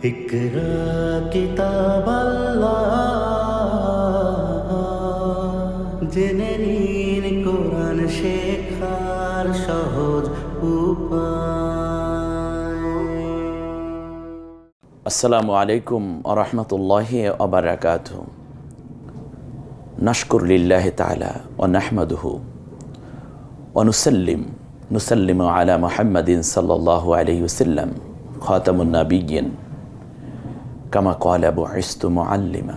اقرا কিতাব জেনে নিন কোরআন শেখার সহজ উপায় আসসালামু আলাইকুম আরহামতুল্লাহ আবরাকাত নাশকুর লিল্লাহ তালা ও নাহমদহু অনুসল্লিম নুসল্লিম আলা মোহাম্মদিন সাল্লাহ আলহিউসাল্লাম খাতামুন্নাবিগিন কামা কল আবু ইস্তু মুআল্লিমা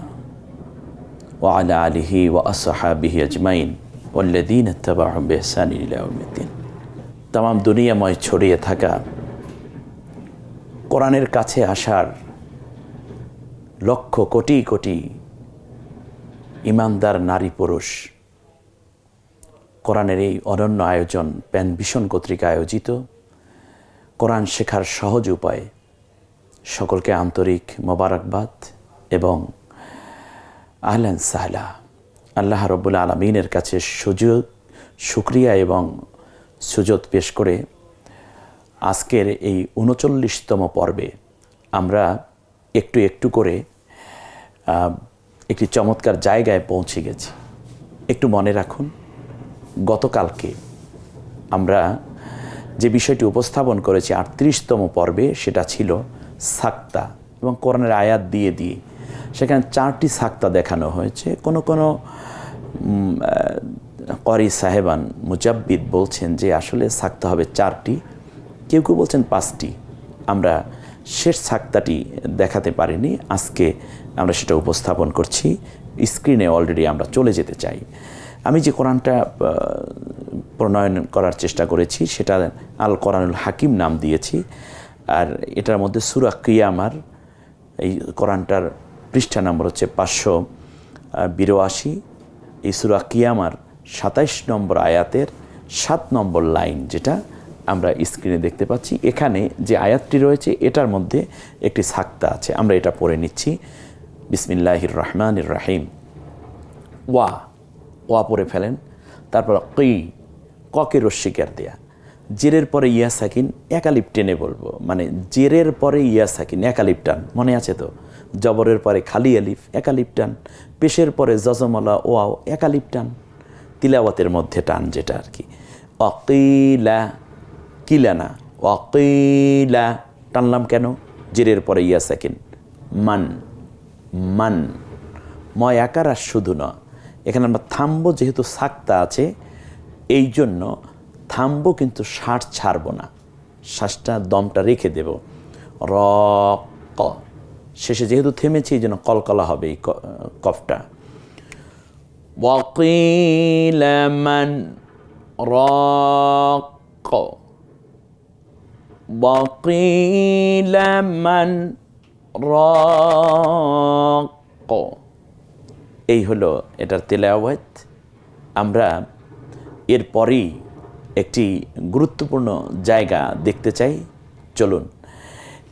وعلى آله وأصحابه أجمعين والذين اتبعهم بإحسان إلى يوم الدين তাম দুনিয়াময় ছড়িয়ে থাকা কোরআনের কাছে আসার লক্ষ কোটি কোটি ইমানদার নারী পুরুষ কোরআনের এই অনন্য আয়োজন প্যান ভীষণ কর্তৃক আয়োজিত কোরআন শেখার সহজ উপায় সকলকে আন্তরিক মোবারকবাদ এবং আহলান সাহলা। আল্লাহ রব্বুল আলমিনের কাছে সুযোগ সুক্রিয়া এবং সুযোগ পেশ করে আজকের এই উনচল্লিশতম পর্বে আমরা একটু একটু করে একটি চমৎকার জায়গায় পৌঁছে গেছি। একটু মনে রাখুন, গতকালকে আমরা যে বিষয়টি উপস্থাপন করেছি আটত্রিশতম পর্বে সেটা ছিল সাক্তা এবং কোরআনের আয়াত দিয়ে দিয়ে সেখানে চারটি সাক্তা দেখানো হয়েছে। কোনো কোনো করি সাহেবান মুজাব্বিদ বলছেন যে আসলে সাক্তা হবে চারটি। কেউ কেউ বলছেন পাঁচটি। আমরা শেষ সাক্তাটি দেখাতে পারিনি। আজকে আমরা সেটা উপস্থাপন করছি। স্ক্রিনে অলরেডি আমরা চলে যেতে চাই। আমি যে কোরআনটা প্রণয়ন করার চেষ্টা করেছি, সেটা আল কোরআনুল হাকিম নাম দিয়েছি। আর এটার মধ্যে সুরা কিয়ামার, এই কোরআনটার পৃষ্ঠা নম্বর হচ্ছে পাঁচশো বিরাশি। এই সুরা কিয়ামার সাতাইশ নম্বর আয়াতের সাত নম্বর লাইন যেটা আমরা স্ক্রিনে দেখতে পাচ্ছি। এখানে যে আয়াতটি রয়েছে, এটার মধ্যে একটি সাক্তা আছে। আমরা এটা পড়ে নিচ্ছি। বিসমিল্লাহির রহমানির রাহিম। ওয়া ওয়া পড়ে ফেলেন। তারপর কই ককে রস্বীকার দেয়া। জেরের পরে ইয়া সাকিন একালিপ টেনে বলব। মানে জেরের পরে ইয়া সাকিন একালিপ টান, মনে আছে তো? জবরের পরে খালি আলিফ একালিপ টান, পেশের পরে জজমলা ওয়াও একালিপ টান, তিলাওয়াতের মধ্যে টান যেটা আর কি। অকিলা, কিলানা, অকিলা, টানলাম কেন? জেরের পরে ইয়া সাকিন, মান মান, ময় আকার আর শুধু না। এখানে আমরা থামবো, যেহেতু সাক্তা আছে এই জন্য থামবো কিন্তু শ্বাস ছাড়বো না। শ্বাসটা, দমটা রেখে দেব। র ক শেষে যেহেতু থেমেছি, এই জন্য কলকলা হবে এই কফটা। ওয়াকিলমান রক র ক এই হলো এটার তেলাওয়াত। আমরা এরপরেই একটি গুরুত্বপূর্ণ জায়গা দেখতে চাই। চলুন।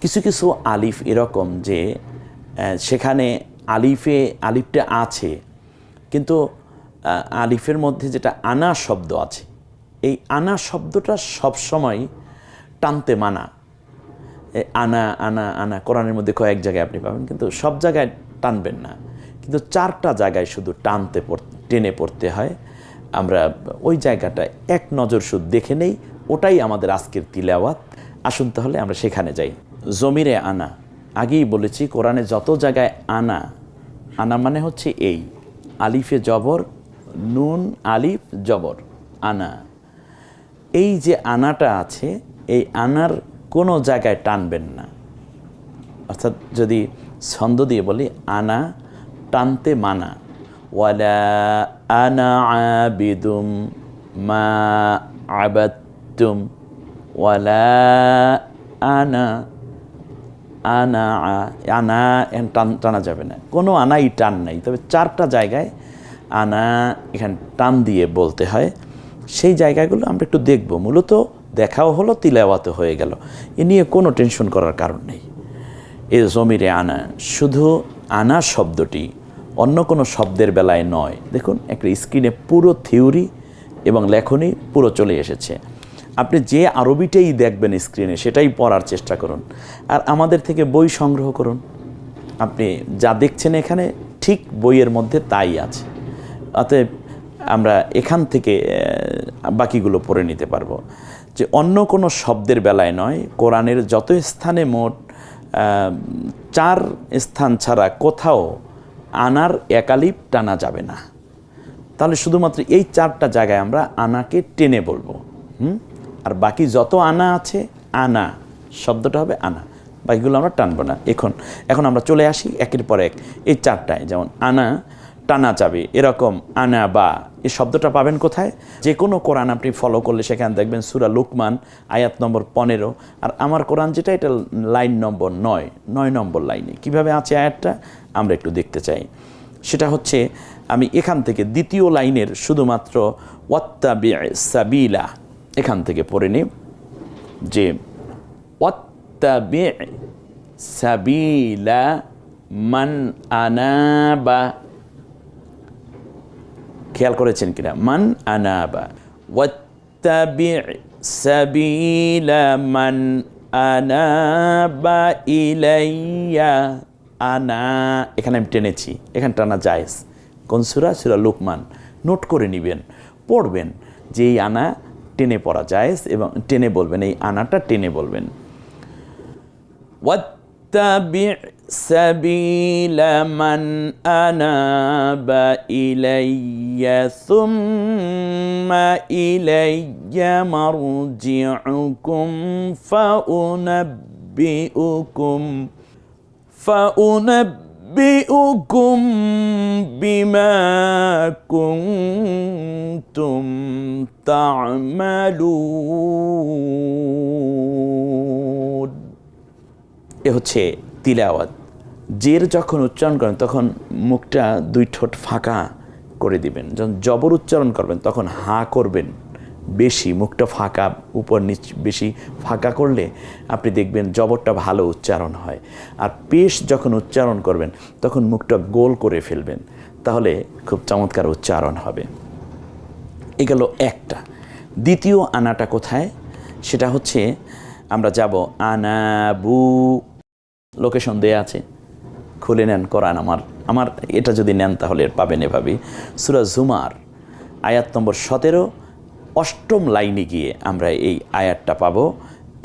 কিছু কিছু আলিফ এরকম যে সেখানে আলিফে, আলিফটা আছে, কিন্তু আলিফের মধ্যে যেটা আনা শব্দ আছে, এই আনা শব্দটা সবসময় টানতে মানা। আনা আনা আনা, কোরআনের মধ্যে কয়েক জায়গায় আপনি পাবেন, কিন্তু সব জায়গায় টানবেন না। কিন্তু চারটা জায়গায় শুধু টানতে টেনে পড়তে হয়। আমরা ওই জায়গাটা এক নজর শুধু দেখে নেই, ওটাই আমাদের আজকের তিলাওয়াত। আসুন তাহলে আমরা সেখানে যাই। জমিরে আনা। আগেই বলেছি, কোরআনে যত জায়গায় আনা আনা মানে হচ্ছে এই, আলিফে জবর, নুন, আলিফ, জবর, আনা। এই যে আনাটা আছে, এই আনার কোনো জায়গায় টানবেন না। অর্থাৎ যদি ছন্দ দিয়ে বলি, আনা টানতে মানা। ওয়ালা আনা আবিদুম মা আবাতুম ওয়ালা আনা আনা আনা টান, টানা যাবে না। কোনো আনাই টান নাই। তবে চারটা জায়গায় আনা এখানে টান দিয়ে বলতে হয়। সেই জায়গাগুলো আমরা একটু দেখব। মূলত দেখাও হলো তিলাওয়াতে হয়ে গেল। এ নিয়ে কোনো টেনশন করার কারণ নেই। এ জমিরে আনা। শুধু আনা শব্দটি অন্য কোনো শব্দের বেলায় নয়। দেখুন, একটা স্ক্রিনে পুরো থিওরি এবং লেখনী পুরো চলে এসেছে। আপনি যে আরবিটাই দেখবেন স্ক্রিনে সেটাই পড়ার চেষ্টা করুন। আর আমাদের থেকে বই সংগ্রহ করুন। আপনি যা দেখছেন এখানে, ঠিক বইয়ের মধ্যে তাই আছে। অতএব আমরা এখান থেকে বাকিগুলো পড়ে নিতে পারব। যে অন্য কোনো শব্দের বেলায় নয়, কোরআনের যত স্থানে মোট চার স্থান ছাড়া কোথাও আনার একালিপ টানা যাবে না। তাহলে শুধুমাত্র এই চারটা জায়গায় আমরা আনাকে টেনে বলব। হুম? আর বাকি যত আনা আছে, আনা, শব্দটা হবে আনা। বাকিগুলো আমরা টানবো না। এখন এখন আমরা চলে আসি একের পর এক। এই চারটায়, যেমন আনা টানা যাবে এরকম আনা বা, এই শব্দটা পাবেন কোথায়? যে কোনো কোরআন আপনি ফলো করলে সেখানে দেখবেন সুরা লুকমান, আয়াত নম্বর পনেরো। আর আমার কোরআন যেটা, এটা লাইন নম্বর নয় নয় নম্বর লাইনে। কীভাবে আছে আয়াতটা? আমরা একটু দেখতে চাই। সেটা হচ্ছে, আমি এখান থেকে দ্বিতীয় লাইনের শুধুমাত্র ওয়াত্তাবি সাবিলা এখান থেকে পড়ে নিই। যে, ওয়াত্তাবি সাবিলা মান আনাবা খেয়াল করেছেন কিনা? মান আনাবা। ওয়াত্তাবি সাবিলা মান আনাবা ইলাইয়া। আনা, এখানে আমি টেনেছি, এখানে টানা জায়েজ। কনসুরা সুরা লুকমান। নোট করে নেবেন, পড়বেন যে এই আনা টেনে পড়া জায়েজ এবং টেনে বলবেন, এই আনাটা টেনে বলবেন। ওয়াত্তাবি سبيل من أناب إلي ثم إلي مرجعكم فأنبئكم فأنبئكم بما كنتم تعملون এ হচ্ছে তিলাওয়াত জের যখন উচ্চারণ করেন, তখন মুখটা দুই ঠোঁট ফাঁকা করে দিবেন। যখন জবর উচ্চারণ করবেন, তখন হা করবেন বেশি, মুখটা ফাঁকা, উপর নিচ বেশি ফাঁকা করলে আপনি দেখবেন জবরটা ভালো উচ্চারণ হয়। আর পেশ যখন উচ্চারণ করবেন, তখন মুখটা গোল করে ফেলবেন, তাহলে খুব চমৎকার উচ্চারণ হবে। এ গেল একটা। দ্বিতীয় আনাটা কোথায়? সেটা হচ্ছে আমরা যাব আনাবু লোকেশন দেয়া আছে। খুলে নেন কোরআন আমার। আমার এটা যদি নেন তাহলে পাবেন এভাবেই। সুরা জুমার আয়াত নম্বর সতেরো, অষ্টম লাইনে গিয়ে আমরা এই আয়াতটা পাবো,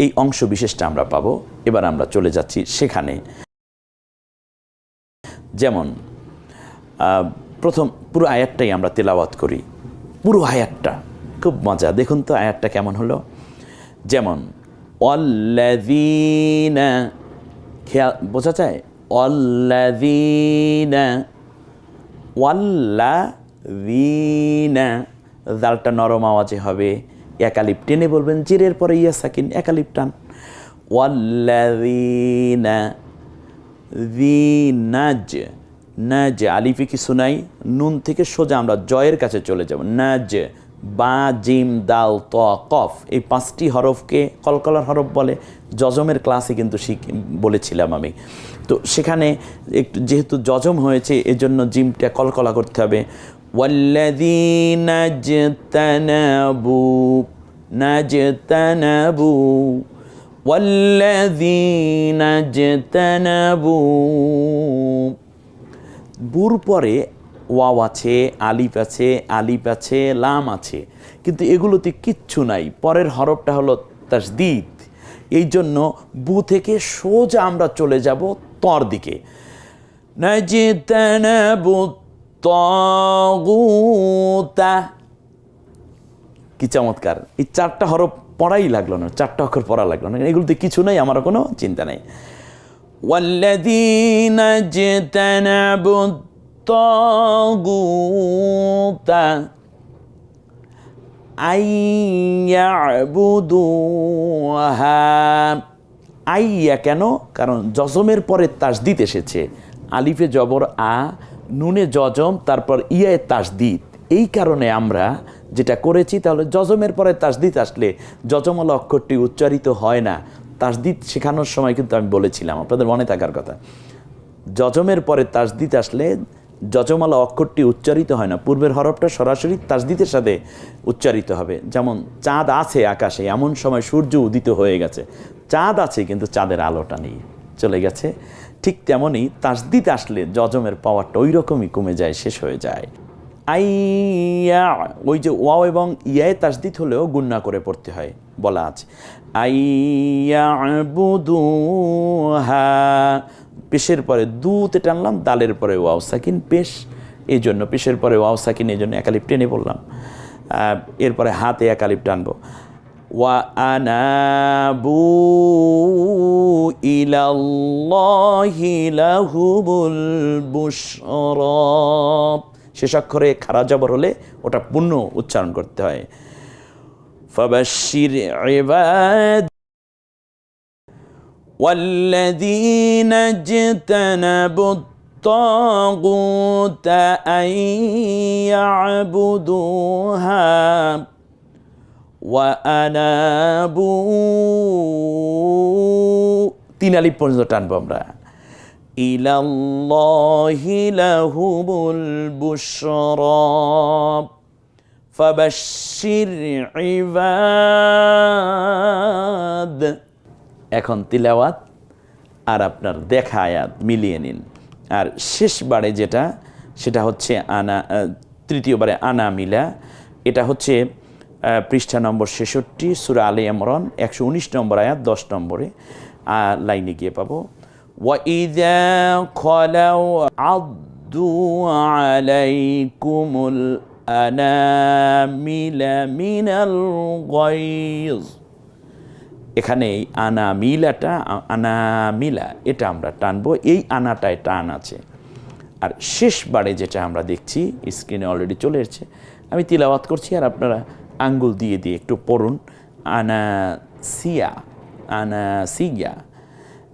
এই অংশ বিশেষটা আমরা পাবো। এবার আমরা চলে যাচ্ছি সেখানে। যেমন প্রথম পুরো আয়াতটাই আমরা তেলাওয়াত করি। পুরো আয়াতটা, খুব মজা। দেখুন তো আয়াতটা কেমন হলো। যেমন অল্লাদিনা খেয়াল, বোঝা যায়? জালটা নরম আওয়াজে হবে। একালিপ টেনে বলবেন, জিরের পরে ইয়া সাকিন, একালিপ টান। ওয়াল্লাদিনা নাজ নাজ, আলিফে কি শোনাই নুন থেকে সোজা আমরা জয়ের কাছে চলে যাব। নাজ বা জিম দাল ত কফ এই পাঁচটি হরফকে কলকলার হরফ বলে জজমের ক্লাসে কিন্তু শিখ বলেছিলাম আমি তো সেখানে একটু যেহেতু জজম হয়েছে এজন্য জিমটা কলকলা করতে হবে ওয়াল্লাযীনা নাজতানাবু নাজতানাবু والذين اجتنبوا বুর পরে ওয়াও আছে আলিফ আছে আলিফ আছে লাম আছে কিন্তু এগুলোতে কিচ্ছু নাই পরের হরফটা হলো তাসদিদ এই জন্য বু থেকে সোজা আমরা চলে যাব তর দিকে নাজিতানাবু তাগুতা কি চমৎকার এই চারটা হরফ পড়াই লাগলো না চারটা অক্ষর পড়া লাগলো না এগুলোতে কিছু নেই আমার কোনো চিন্তা নেই والذين اجتنبوا الطاغوت أن يعبدوها আইয়া কেন কারণ জজমের পরে তাসদিদ এসেছে আলিফে জবর আ নুনে জজম তারপর ইয়ায় তাসদিদ এই কারণে আমরা যেটা করেছি তাহলে জজমের পরে তাসদিদ আসলে জজমল অক্ষরটি উচ্চারিত হয় না তাসদিদ শেখানোর সময় কিন্তু আমি বলেছিলাম আপনাদের মনে থাকার কথা জজমের পরে তাসদিদ আসলে যজমালা অক্ষরটি উচ্চারিত হয় না। পূর্বের হরফটা সরাসরি তাসদিদের সাথে উচ্চারিত হবে। যেমন, চাঁদ আছে আকাশে, এমন সময় সূর্য উদিত হয়ে গেছে। চাঁদ আছে, কিন্তু চাঁদের আলোটা নেই, চলে গেছে। ঠিক তেমনই তাসদিদ আসলে যজমের পাওয়ারটা ওই রকমই কমে যায়, শেষ হয়ে যায়। আইয়া ওই যে ওয়াও এবং ইয়ায় তাসদিদ হলেও গুন্না করে পড়তে হয়, বলা আছে। আইয়া বুদু হা পেশের পরে দুতে টানলাম দালের পরে ওয়াও সাকিন পেশ এই জন্য পেশের পরে ওয়াও সাকিন এই জন্য একালিপ টেনে পড়লাম। এরপরে হাতে একালিপ টানবো। ওয়া আনাবু ইলাল্লাহি বুশরা। শেষ অক্ষরে খারা জবর হলে ওটা পূর্ণ উচ্চারণ করতে হয়। ইবাদ والذين اجتنبوا الطاغوت أن يعبدوها وأنابوا তিন আলিপ পর্যন্ত টানবো আমরা ইলাল্লাহি লাহুমুল বুশরা ফাবাশশির ইবাদ এখন তিলাওয়াত আর আপনার দেখা আয়াত মিলিয়ে নিন আর শেষবারে যেটা সেটা হচ্ছে আনা আহ, তৃতীয়বারে আনা মিলা এটা হচ্ছে আহ, পৃষ্ঠা নম্বর ছেষট্টি সুরা আলী আমরন একশো উনিশ নম্বর আয়াত দশ নম্বরে আহ, লাইনে গিয়ে পাবো وإذا خلوا عضوا عليكم الأنامل من الغيظ এখানে এই আনা মিলাটা আনা মিলা এটা আমরা টানবো এই আনাটায় টান আছে আর শেষবারে যেটা আমরা দেখছি স্ক্রিনে অলরেডি চলে এসেছে আমি তিলাওয়াত করছি আর আপনারা আঙ্গুল দিয়ে দিয়ে একটু পড়ুন আনা সিয়া আনা সিয়া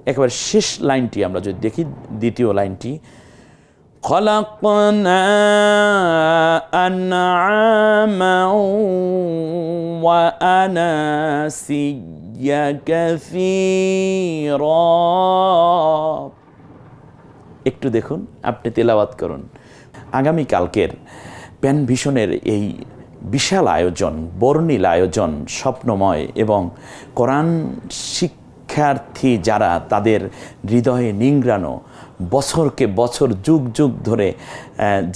একেবারে শেষ লাইনটি আমরা যদি দেখি দ্বিতীয় লাইনটি خلقنا أنعاما وأناسيا كثيرا একটু দেখুন, আপনি তেলাওয়াত করুন। আগামী কালকের প্যান ভিশনের এই বিশাল আয়োজন, বর্ণিল আয়োজন, স্বপ্নময় এবং কোরআন শিক্ষার্থী যারা তাদের হৃদয়ে নিংড়ানো বছরকে বছর, যুগ যুগ ধরে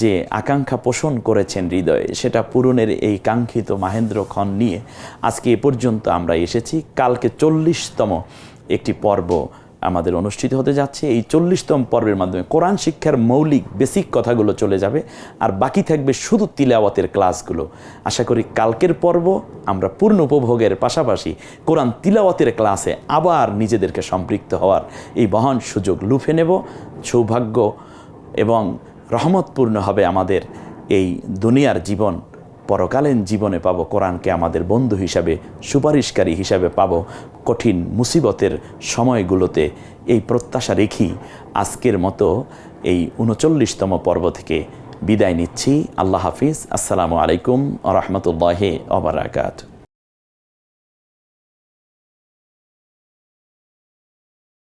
যে আকাঙ্ক্ষা পোষণ করেছেন হৃদয়ে, সেটা পূরণের এই কাঙ্ক্ষিত মাহেন্দ্র খন নিয়ে আজকে এ পর্যন্ত আমরা এসেছি। কালকে চল্লিশতম একটি পর্ব আমাদের অনুষ্ঠিত হতে যাচ্ছে। এই চল্লিশতম পর্বের মাধ্যমে কোরআন শিক্ষার মৌলিক বেসিক কথাগুলো চলে যাবে আর বাকি থাকবে শুধু তিলাওয়াতের ক্লাসগুলো। আশা করি কালকের পর্ব আমরা পূর্ণ উপভোগের পাশাপাশি কোরআন তিলাওয়াতের ক্লাসে আবার নিজেদেরকে সম্পৃক্ত হওয়ার এই মহান সুযোগ লুফে নেব। সৌভাগ্য এবং রহমতপূর্ণ হবে আমাদের এই দুনিয়ার জীবন পরকালীন জীবনে পাবো, কোরআনকে আমাদের বন্ধু হিসাবে, সুপারিশকারী হিসাবে পাবো। কঠিন মুসিবতের সময়গুলোতে এই প্রত্যাশা রেখি আজকের মতো এই উনচল্লিশতম পর্ব থেকে বিদায় নিচ্ছি। আল্লাহ হাফিজ। আসসালামু আলাইকুম আ রহমতুল্লাহ অবরাকাত